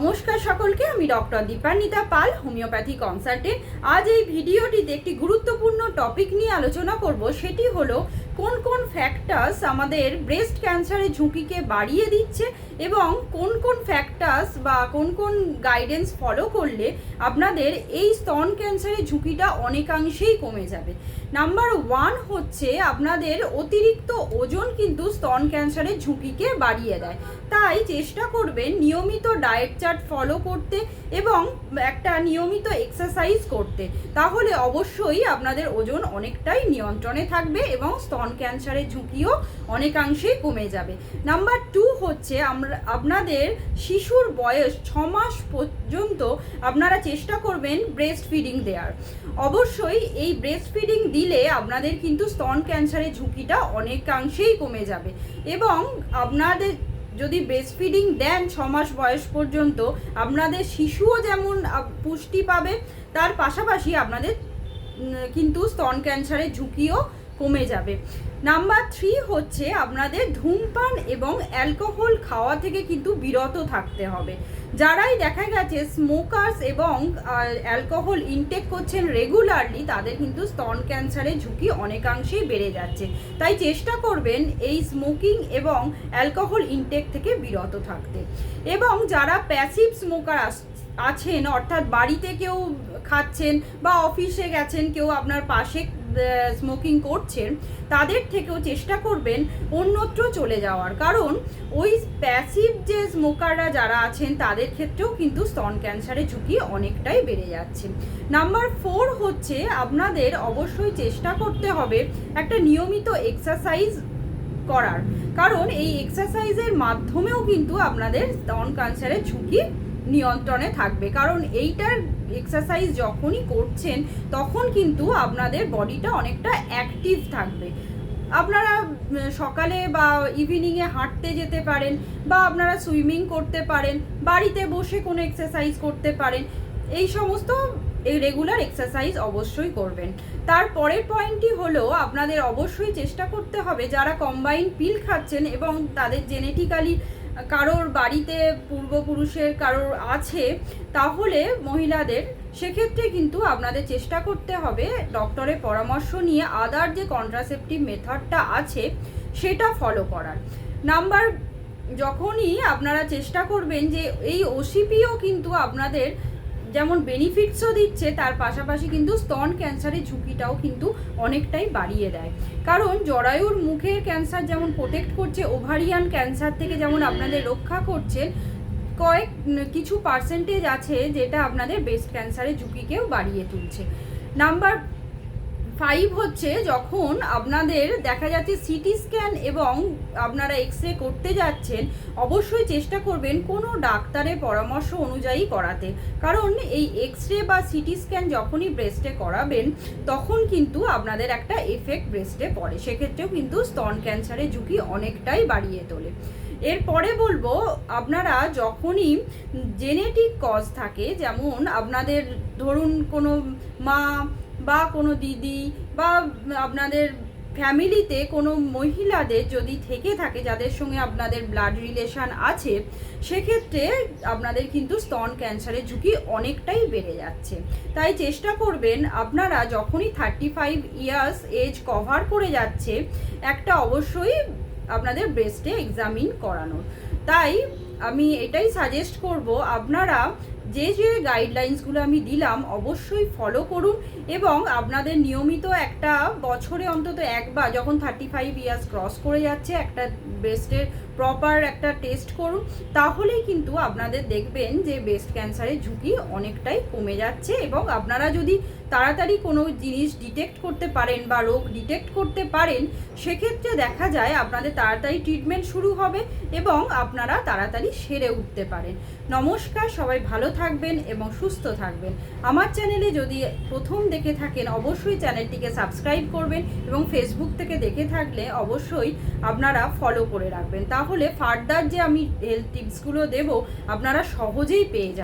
নমস্কার সকলকে, আমি doctor Dipanwita Pal, homeopathy consultant আজ এই ভিডিওটিতে একটি গুরুত্বপূর্ণ টপিক নিয়ে আলোচনা করব, সেটি হলো কোন কোন ফ্যাক্টার্স আমাদের ব্রেস্ট ক্যান্সারের ঝুঁকিকে বাড়িয়ে দিচ্ছে এবং কোন কোন ফ্যাক্টার্স বা কোন কোন গাইডেন্স ফলো করলে আপনাদের এই স্তন ক্যান্সারের ঝুঁকিটা অনেকাংশেই কমে যাবে। নাম্বার ওয়ান হচ্ছে আপনাদের অতিরিক্ত ওজন কিন্তু স্তন ক্যান্সারের ঝুঁকিকে বাড়িয়ে দেয়। তাই চেষ্টা করবেন নিয়মিত ডায়েট চার্ট ফলো করতে এবং একটা নিয়মিত এক্সারসাইজ করতে। তাহলে অবশ্যই আপনাদের ওজন অনেকটাই নিয়ন্ত্রণে থাকবে এবং স্তন ক্যান্সারের ঝুঁকিও অনেকাংশেই কমে যাবে। নাম্বার টু হচ্ছে আমরা, আপনাদের শিশুর বয়স ছ মাস পর্যন্ত আপনারা চেষ্টা করবেন ব্রেস্ট ফিডিং দেওয়ার অবশ্যই এই ব্রেস্ট ফিডিং দিলে আপনাদের কিন্তু স্তন ক্যান্সারের ঝুঁকিটা অনেকাংশেই কমে যাবে এবং আপনাদের যদি ব্রেস্ট ফিডিং দেন ছ মাস বয়স পর্যন্ত, আপনাদের শিশুও যেমন পুষ্টি পাবে, তার পাশাপাশি আপনাদের কিন্তু স্তন ক্যান্সারের ঝুঁকিও কমে যাবে। নাম্বার থ্রি হচ্ছে আপনাদের ধূমপান এবং অ্যালকোহল খাওয়া থেকে কিন্তু বিরত থাকতে হবে। যারাই দেখা গেছে স্মোকার্স এবং অ্যালকোহল ইনটেক করছেন রেগুলারলি তাদের কিন্তু স্তন ক্যান্সারের ঝুঁকি অনেকাংশেই বেড়ে যাচ্ছে। তাই চেষ্টা করবেন এই স্মোকিং এবং অ্যালকোহল ইনটেক থেকে বিরত থাকতে। এবং যারা প্যাসিভ স্মোকার আস আছেন, অর্থাৎ বাড়িতে কেউ খাচ্ছেন বা অফিসে গেছেন, কেউ আপনার পাশে স্মোকিং করছেন, তাদের থেকেও চেষ্টা করবেন অন্যত্র চলে যাওয়ার। কারণ ওই প্যাসিভ যে স্মোকাররা যারা আছেন, তাদের ক্ষেত্রেও কিন্তু স্তন ক্যান্সারের ঝুঁকি অনেকটাই বেড়ে যাচ্ছে। নাম্বার ফোর হচ্ছে আপনাদের অবশ্যই চেষ্টা করতে হবে একটা নিয়মিত এক্সারসাইজ করার। কারণ এই এক্সারসাইজের মাধ্যমেও কিন্তু আপনাদের স্তন ক্যান্সারের ঝুঁকি নিয়ন্ত্রণে থাকবে। কারণ এইটার এক্সারসাইজ যখনই করছেন, তখন কিন্তু আপনাদের বডিটা অনেকটা অ্যাক্টিভ থাকবে। আপনারা সকালে বা ইভিনিংয়ে হাঁটতে যেতে পারেন বা আপনারা সুইমিং করতে পারেন, বাড়িতে বসে কোনো এক্সারসাইজ করতে পারেন, এই সমস্ত এই রেগুলার এক্সারসাইজ অবশ্যই করবেন। তারপরের পয়েন্টটি হলো, আপনাদের অবশ্যই চেষ্টা করতে হবে যারা কম্বাইন পিল খাচ্ছেন এবং তাদের জেনেটিক্যালি কারোর বাড়িতে পূর্বপুরুষের কারোর আছে, তাহলে মহিলাদের, সেক্ষেত্রে কিন্তু আপনাদের চেষ্টা করতে হবে ডক্টরের পরামর্শ নিয়ে আদার যে কন্ট্রাসেপটিভ মেথডটা আছে, সেটা ফলো করার। নাম্বার যখনই আপনারা চেষ্টা করবেন যে এই ওসিপিও কিন্তু আপনাদের যেমন বেনিফিটসও দিচ্ছে, তার পাশাপাশি কিন্তু স্তন ক্যান্সারের ঝুঁকিটাও কিন্তু অনেকটাই বাড়িয়ে দেয়। কারণ জরায়ুর মুখের ক্যান্সার যেমন প্রোটেক্ট করছে ওভারিয়ান ক্যান্সার থেকে যেমন আপনাদের রক্ষা করছে, কয়েক, কিছু পার্সেন্টেজ আছে যেটা আপনাদের ব্রেস্ট ক্যান্সারের ঝুঁকিকেও বাড়িয়ে তুলছে। নাম্বার ফাইভ হচ্ছে যখন আপনাদের দেখা যাচ্ছে সিটি স্ক্যান এবং আপনারা এক্স রে করতে যাচ্ছেন, অবশ্যই চেষ্টা করবেন কোনো ডাক্তারের পরামর্শ অনুযায়ী করাতে। কারণ এই এক্স রে বা সিটি স্ক্যান যখনই ব্রেস্টে করাবেন, তখন কিন্তু আপনাদের একটা এফেক্ট ব্রেস্টে পড়ে। সেক্ষেত্রেও কিন্তু স্তন ক্যান্সারের ঝুঁকি অনেকটাই বাড়িয়ে তোলে। এরপরে বলব, আপনারা যখনই জেনেটিক কজ থাকে, যেমন আপনাদের ধরুন কোনো মা বা কোনো দিদি বা আপনাদের ফ্যামিলিতে কোনো মহিলাদের যদি থেকে থাকে যাদের সঙ্গে আপনাদের ব্লাড রিলেশান আছে, সেক্ষেত্রে আপনাদের কিন্তু স্তন ক্যান্সারের ঝুঁকি অনেকটাই বেড়ে যাচ্ছে। তাই চেষ্টা করবেন আপনারা যখনই thirty five years age cover করে যাচ্ছে, একটা অবশ্যই আপনাদের ব্রেস্টে এক্সামিন করানোর। তাই আমি এটাই সাজেস্ট করব, আপনারা যে যে গাইডলাইন্সগুলো আমি দিলাম, অবশ্যই ফলো করুন এবং আপনাদের নিয়মিত একটা বছরে অন্তত একবার যখন থার্টি ফাইভ ইয়ার্স ক্রস করে যাচ্ছে, একটা ব্রেস্টের প্রপার একটা টেস্ট করুন, তাহলেই কিন্তু আপনাদের দেখবেন যে ব্রেস্ট ক্যান্সারের ঝুঁকি অনেকটাই কমে যাচ্ছে এবং আপনারা যদি তাড়াতাড়ি কোনো জিনিস ডিটেক্ট করতে পারেন বা রোগ ডিটেক্ট করতে পারেন, সেক্ষেত্রে দেখা যায় আপনাদের তাড়াতাড়ি ট্রিটমেন্ট শুরু হবে এবং আপনারা তাড়াতাড়ি সেরে উঠতে পারেন। নমস্কার, সবাই ভালো থাকবেন এবং সুস্থ থাকবেন। আমার চ্যানেলে যদি প্রথম দেখে থাকেন, অবশ্যই চ্যানেলটিকে সাবস্ক্রাইব করবেন এবং ফেসবুক থেকে দেখে থাকলে অবশ্যই আপনারা ফলো করে রাখবেন। তাহলে ফার্দার যে আমি হেলথ টিপসগুলো দেব, আপনারা সহজেই পেয়ে যাবেন।